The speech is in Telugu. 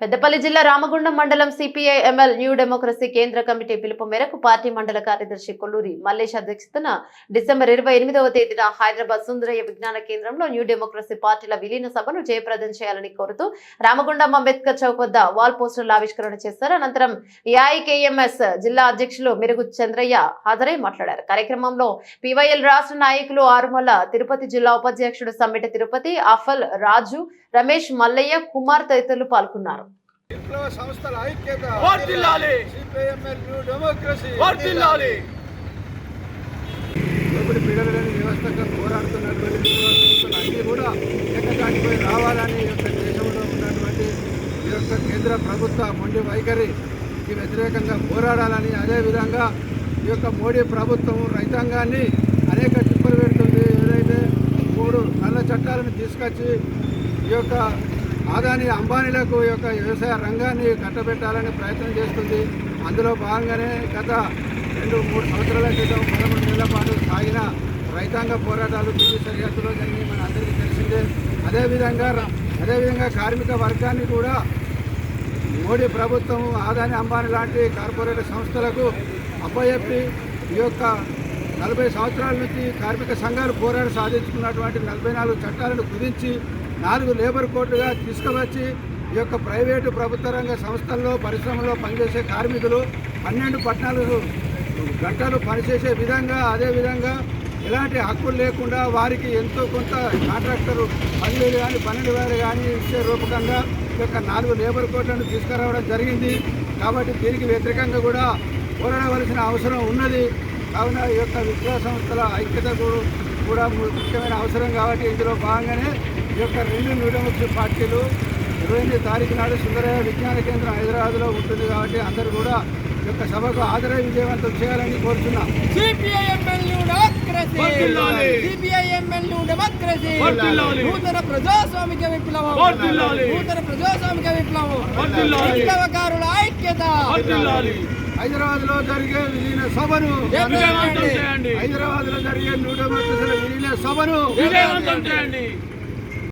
పెద్దపల్లి జిల్లా రామగుండం మండలం సిపిఐ ఎంఎల్ న్యూ డెమోక్రసీ కేంద్ర కమిటీ పిలుపు మేరకు పార్టీ మండల కార్యదర్శి కొల్లూరి మల్లేష్ అధ్యక్షతన డిసెంబర్ ఇరవై ఎనిమిదవ తేదీన హైదరాబాద్ సుందరయ్య విజ్ఞాన కేంద్రంలో న్యూ డెమోక్రసీ పార్టీల విలీన సభను జయప్రదం చేయాలని కోరుతూ రామగుండం అంబేద్కర్ చౌక్ వద్ద వాల్ పోస్టర్లు ఆవిష్కరణ చేశారు. అనంతరం ఏఐకేఎంఎస్ జిల్లా అధ్యక్షులు మెరుగు చంద్రయ్య హాజరై మాట్లాడారు. కార్యక్రమంలో పివైఎల్ రాష్ట్ర నాయకులు ఆరుమల తిరుపతి జిల్లా ఉపాధ్యక్షుడు సమ్మిట తిరుపతి అఫల్ రాజు రమేష్ మల్లయ్య కుమార్ తదితరులు పాల్గొన్నారు. విప్లవ సంస్థల ఐక్యత వర్ధిల్లాలి. సిపిఐఎంఎల్ న్యూ డెమోక్రసీ వర్ధిల్లాలి దోపిడి పీడలని వ్యవస్థగా పోరాడుతున్నటువంటి అన్నీ కూడా ఏకతాటిపై రావాలని ఈ యొక్క దేశంలో ఉన్నటువంటి ఈ యొక్క కేంద్ర ప్రభుత్వ మొండి వైఖరికి వ్యతిరేకంగా పోరాడాలని అదేవిధంగా ఈ యొక్క మోడీ ప్రభుత్వం రైతాంగాన్ని అనేక తిప్పలు పెడుతుంది ఏదైతే మూడు నల్ల చట్టాలను తీసుకొచ్చి ఈ యొక్క ఆదాని అంబానీలకు యొక్క వ్యవసాయ రంగాన్ని కట్టబెట్టాలని ప్రయత్నం చేస్తుంది. అందులో భాగంగానే గత రెండు మూడు సంవత్సరాల క్రితం పదమూడు నెలల పాటు సాగిన రైతాంగ పోరాటాలు ఢిల్లీ సరిహద్దులో జరిగి మన అందరికీ తెలిసిందే. అదేవిధంగా అదేవిధంగా కార్మిక వర్గాన్ని కూడా మోడీ ప్రభుత్వం ఆదాని అంబానీ లాంటి కార్పొరేట్ సంస్థలకు అప్పచెప్పి ఈ యొక్క నలభై సంవత్సరాల నుంచి కార్మిక సంఘాలు పోరాట సాధించుకున్నటువంటి నలభై నాలుగు చట్టాలను కుదించి నాలుగు లేబర్ కోర్టుగా తీసుకువచ్చి ఈ యొక్క ప్రైవేటు ప్రభుత్వ రంగ సంస్థల్లో పరిశ్రమలో పనిచేసే కార్మికులు పన్నెండు పట్టణాలు గంటలు పనిచేసే విధంగా అదేవిధంగా ఎలాంటి హక్కులు లేకుండా వారికి ఎంతో కొంత కాంట్రాక్టర్ పదివేలు కానీ పన్నెండు వేలు కానీ ఇచ్చే రూపకంగా ఈ యొక్క నాలుగు లేబర్ కోడ్లను తీసుకురావడం జరిగింది. కాబట్టి దీనికి వ్యతిరేకంగా కూడా పోరాడవలసిన అవసరం ఉన్నది. కావున ఈ యొక్క విద్యా సంస్థల ఐక్యత కూడా ముఖ్యమైన అవసరం కాబట్టి ఇందులో భాగంగానే ఈ యొక్క రెండు న్యూడెమోక్రసీ పార్టీలు ఇరవై ఎనిమిది తారీఖు నాడు సుందరయ్య విజ్ఞాన కేంద్రం హైదరాబాద్లో ఉంటుంది కాబట్టి అందరూ కూడా యొక్క సభకు హాజరై విజయవంతం చేయాలని కోరుతున్నాం. నూతన ప్రజాస్వామిక విప్లవం. నూతన ప్రజాస్వామిక విప్లవం. విప్లవకారుల ఐక్యత. హైదరాబాద్లో జరిగే విలీన సభను హైదరాబాద్లో జరిగే డెమోక్రసీల విలీన సభను